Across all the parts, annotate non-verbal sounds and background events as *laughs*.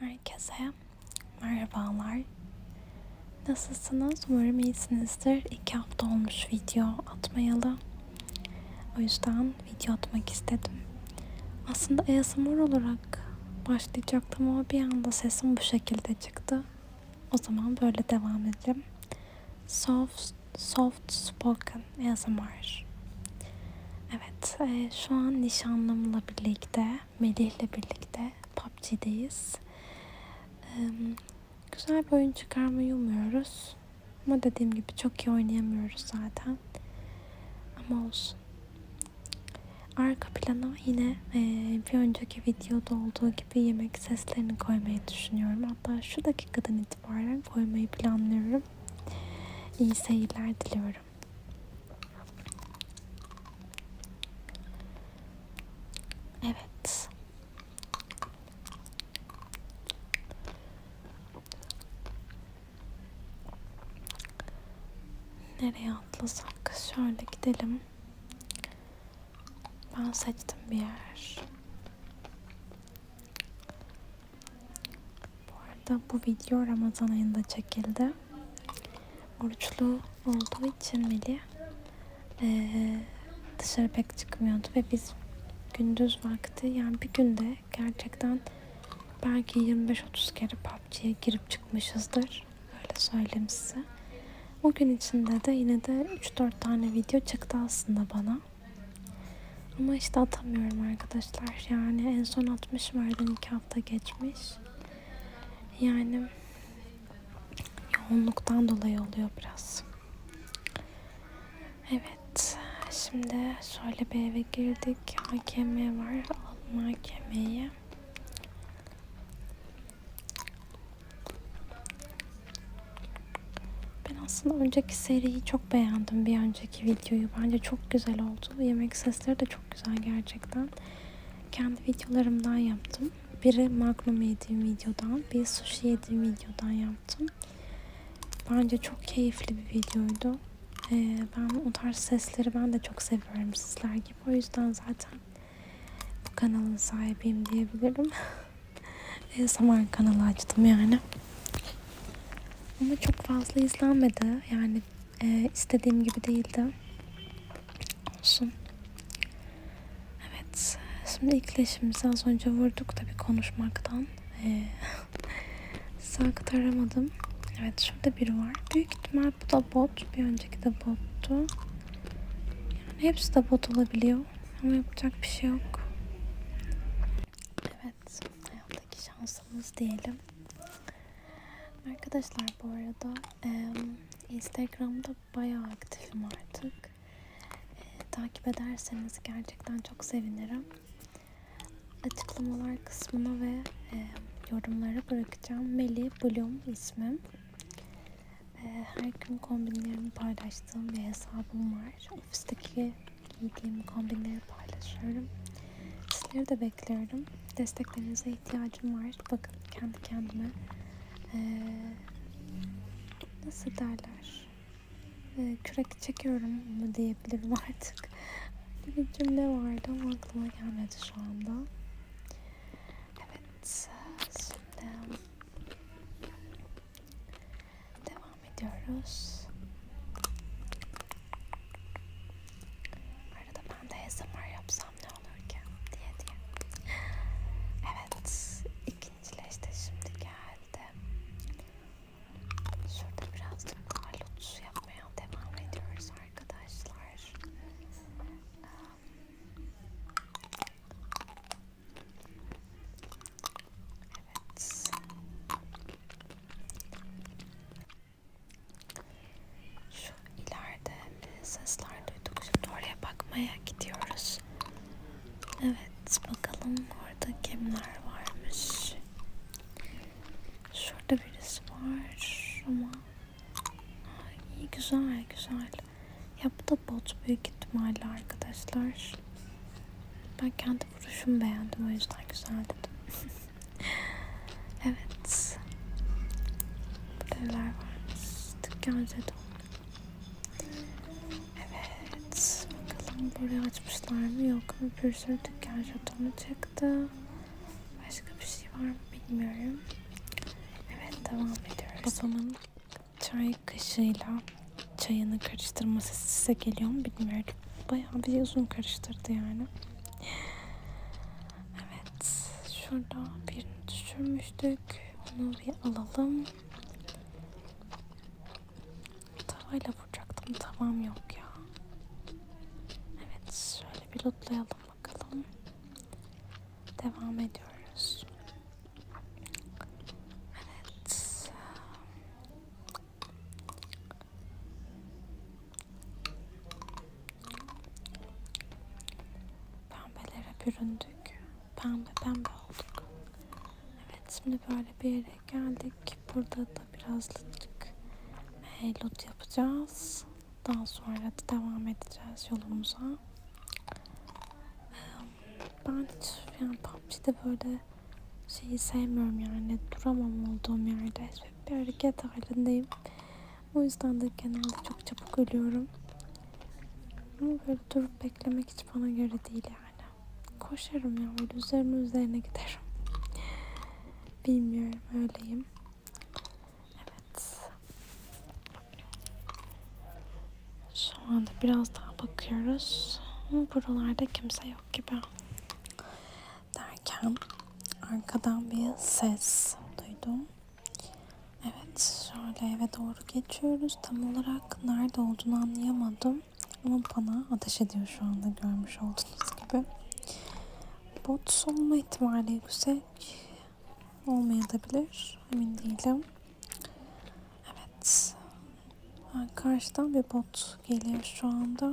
Herkese merhabalar. Nasılsınız? Umarım iyisinizdir. İki hafta olmuş video atmayalı. O yüzden video atmak istedim. Aslında ASMR olarak başlayacaktım ama bir anda sesim bu şekilde çıktı. O zaman böyle devam edelim. Soft, soft spoken ASMR. Evet, e, şu an nişanlımla birlikte, Melih'le birlikte PUBG'deyiz. Güzel bir oyun çıkarmayı umuyoruz. Ama dediğim gibi çok iyi oynayamıyoruz zaten. Ama olsun. Arka plana yine e, bir önceki videoda olduğu gibi yemek seslerini koymayı düşünüyorum. Hatta şu dakikadan itibaren koymayı planlıyorum. İyi seyirler diliyorum. Evet. Nereye atlasak? Şöyle gidelim. Ben seçtim bir yer. Bu arada bu video Ramazan ayında çekildi. Oruçlu olduğu için Melih ee, dışarı pek çıkmıyordu ve biz gündüz vakti yani bir günde gerçekten belki 25-30 kere PUBG'ye girip çıkmışızdır. Öyle söyleyeyim size. O gün içinde de yine de 3-4 tane video çıktı aslında bana. Ama işte atamıyorum arkadaşlar. Yani en son 60 vardı 2 hafta geçmiş. Yani yoğunluktan dolayı oluyor biraz. Evet. Şimdi şöyle bir eve girdik. AKM var. Alalım AKM'yi. Aslında önceki seriyi çok beğendim. Bir önceki videoyu. Bence çok güzel oldu. Yemek sesleri de çok güzel gerçekten. Kendi videolarımdan yaptım. Biri magnum yediğim videodan, bir sushi yediğim videodan yaptım. Bence çok keyifli bir videoydu. Ee, ben o tarz sesleri ben de çok seviyorum sizler gibi. O yüzden zaten bu kanalın sahibiyim diyebilirim. *laughs* ASMR kanalı açtım yani. Ama çok fazla izlenmedi. Yani e, istediğim gibi değildi. Olsun. Evet. Şimdi ilk leşimizi az önce vurduk tabii konuşmaktan. E, *laughs* size aktaramadım. Evet şurada biri var. Büyük ihtimal bu da bot. Bir önceki de bottu. Yani hepsi de bot olabiliyor. Ama yapacak bir şey yok. Evet. Hayattaki şansımız diyelim. Arkadaşlar bu arada e, Instagram'da bayağı aktifim artık. E, takip ederseniz gerçekten çok sevinirim. Açıklamalar kısmına ve e, yorumlara bırakacağım. Meli Bloom ismim. E, her gün kombinlerimi paylaştığım bir hesabım var. Ofisteki giydiğim kombinleri paylaşıyorum. Sizleri de bekliyorum. Desteklerinize ihtiyacım var. Bakın kendi kendime ee, nasıl derler? Ee, kürek çekiyorum mu diyebilirim *laughs* artık. Bir cümle vardı ama aklıma gelmedi şu anda. Evet şimdi devam ediyoruz arada ben de ASMR yapsam ne olur ki diye diye evet ikinciler işte şimdi geldi Şurada birazcık parlot yapmaya devam ediyoruz arkadaşlar. Evet. Şu ileride bir sesler duyduk. Şimdi oraya bakmaya gidiyoruz. Evet bakalım orada kimler varmış. Şurada birisi var ama Ay, iyi güzel güzel. Ya bu da bot büyük ihtimalle arkadaşlar. Ben kendi vuruşumu beğendim o yüzden güzel dedim. *laughs* evet. Burada neler varmış. Dükkan jeton. Buraya açmışlar mı yok mu? Bir sürü dükkan jetonu çıktı. Başka bir şey var mı bilmiyorum. Evet devam ediyoruz. Babamın çay kaşığıyla çayını karıştırma sesi size geliyor mu bilmiyorum. Bayağı bir uzun karıştırdı yani. Evet. Şurada birini düşürmüştük. Onu bir alalım. Tavayla vuracaktım. Tavam yok. Lootlayalım bakalım. Devam ediyoruz. Evet. Pembelere büründük. Pembe pembe olduk. Evet şimdi böyle bir yere geldik. Burada da birazcık e, loot yapacağız. Daha sonra da devam edeceğiz yolumuza. Ben hiç yani PUBG'de böyle şeyi sevmiyorum yani duramam olduğum yerde. Hep bir hareket halindeyim. O yüzden de genelde çok çabuk ölüyorum. Ama böyle durup beklemek hiç bana göre değil yani. Koşarım ya böyle üzerine üzerine giderim. *laughs* Bilmiyorum öyleyim. Evet. Şu anda biraz daha bakıyoruz. Buralarda kimse yok gibi. Derken arkadan bir ses duydum. Evet şöyle eve doğru geçiyoruz. Tam olarak nerede olduğunu anlayamadım. Ama bana ateş ediyor şu anda görmüş olduğunuz gibi. Bot olma ihtimali yüksek. Olmayabilir. Emin değilim. Evet. Karşıdan bir bot geliyor şu anda.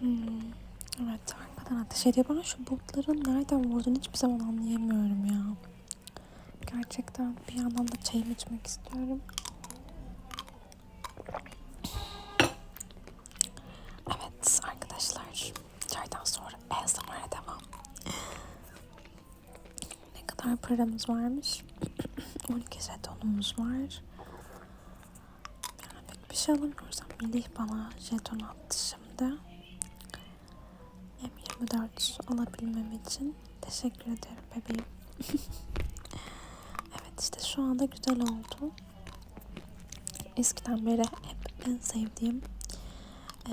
Hmm. Evet arkadan ateş ediyor. Ben şu botların nereden vurduğunu hiçbir zaman anlayamıyorum ya. Gerçekten bir yandan da çayımı içmek istiyorum. Evet arkadaşlar. Çaydan sonra ASMR'a devam. Ne kadar paramız varmış? *clears throat* 12 jetonumuz var. Yani pek bir şey alamıyoruz. Melih bana jeton attı şimdi. M24 alabilmem için teşekkür ederim bebeğim. *laughs* evet işte şu anda güzel oldu. Eskiden beri hep en sevdiğim e,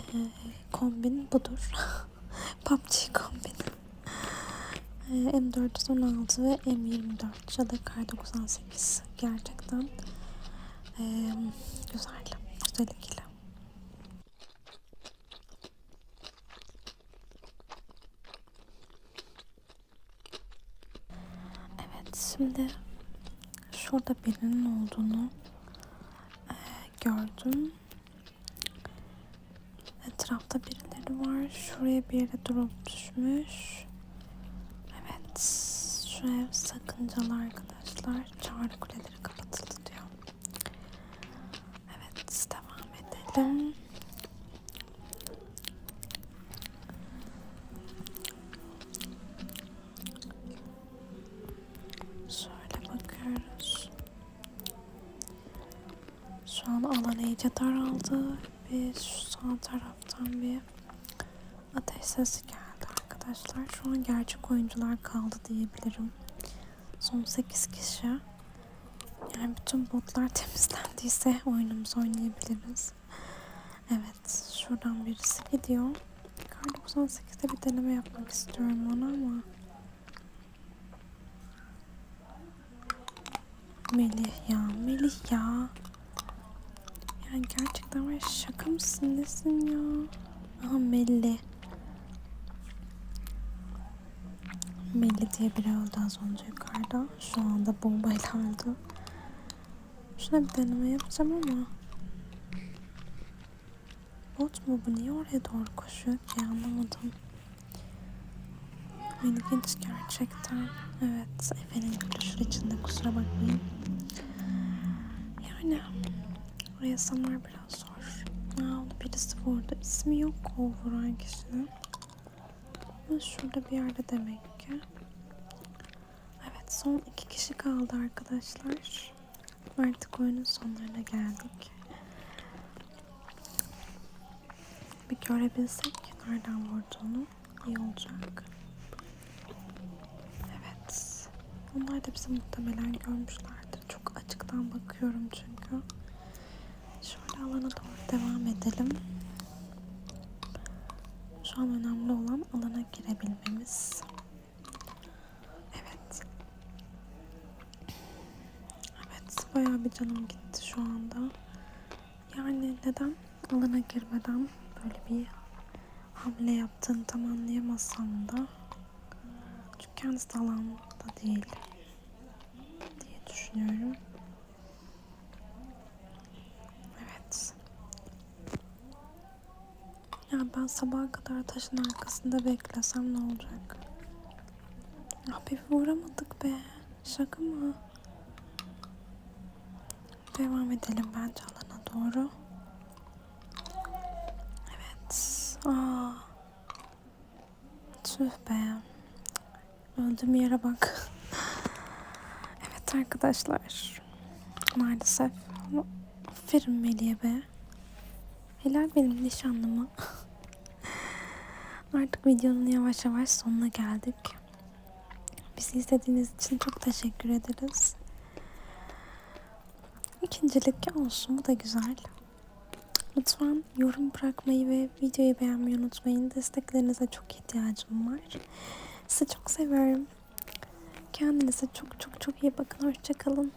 kombin budur. *laughs* PUBG kombini. E, M416 ve M24 ya da Kar 98 gerçekten e, güzel. Güzel ikili. Şimdi şurada birinin olduğunu e, gördüm. Etrafta birileri var. Şuraya bir yere drop düşmüş. Evet. Şu ev sakıncalı arkadaşlar. Çağrı kuleleri kapatıldı diyor. Evet devam edelim. İyice daraldı ve şu sağ taraftan bir ateş sesi geldi arkadaşlar. Şu an gerçek oyuncular kaldı diyebilirim. Son 8 kişi. Yani bütün botlar *laughs* temizlendiyse oyunumuzu oynayabiliriz. Evet, şuradan birisi gidiyor. Kar 98'de bir deneme yapmak istiyorum ona ama Melih ya, Melih ya. Yani gerçekten var şaka mısın nesin ya? Aha Melli. Melli diye biri öldü az önce yukarıda. Şu anda bombayla öldü. Şuna bir deneme yapacağım ama. Bot mu bu? Niye oraya doğru koşuyor ki? Anlamadım. İlginç gerçekten. Evet. Efendim gülüşür içinde kusura bakmayın. Yani oraya samar biraz zor. Aa, birisi vurdu. İsmi yok o vuran kişinin. Ama şurada bir yerde demek ki. Evet son iki kişi kaldı arkadaşlar. Artık oyunun sonlarına geldik. Bir görebilsek nereden vurduğunu iyi olacak. Evet. Onlar da bizi muhtemelen görmüşlerdir. Çok açıktan bakıyorum çünkü. Alana doğru devam edelim. Şu an önemli olan alana girebilmemiz. Evet. Evet, bayağı bir canım gitti şu anda. Yani neden alana girmeden böyle bir hamle yaptığını tam anlayamazsam da çünkü kendisi de alanda değil diye düşünüyorum. Evet. Ya ben sabaha kadar taşın arkasında beklesem ne olacak? Ah bir vuramadık be. Şaka mı? Devam edelim bence alana doğru. Evet. Aa. Tüh be. Öldüğüm yere bak. *laughs* evet arkadaşlar. Maalesef. Aferin Melih'e be. Helal benim nişanlıma. *laughs* Artık videonun yavaş yavaş sonuna geldik. Bizi izlediğiniz için çok teşekkür ederiz. İkincilik olsun bu da güzel. Lütfen yorum bırakmayı ve videoyu beğenmeyi unutmayın. Desteklerinize çok ihtiyacım var. Sizi çok seviyorum. Kendinize çok çok çok iyi bakın. Hoşçakalın.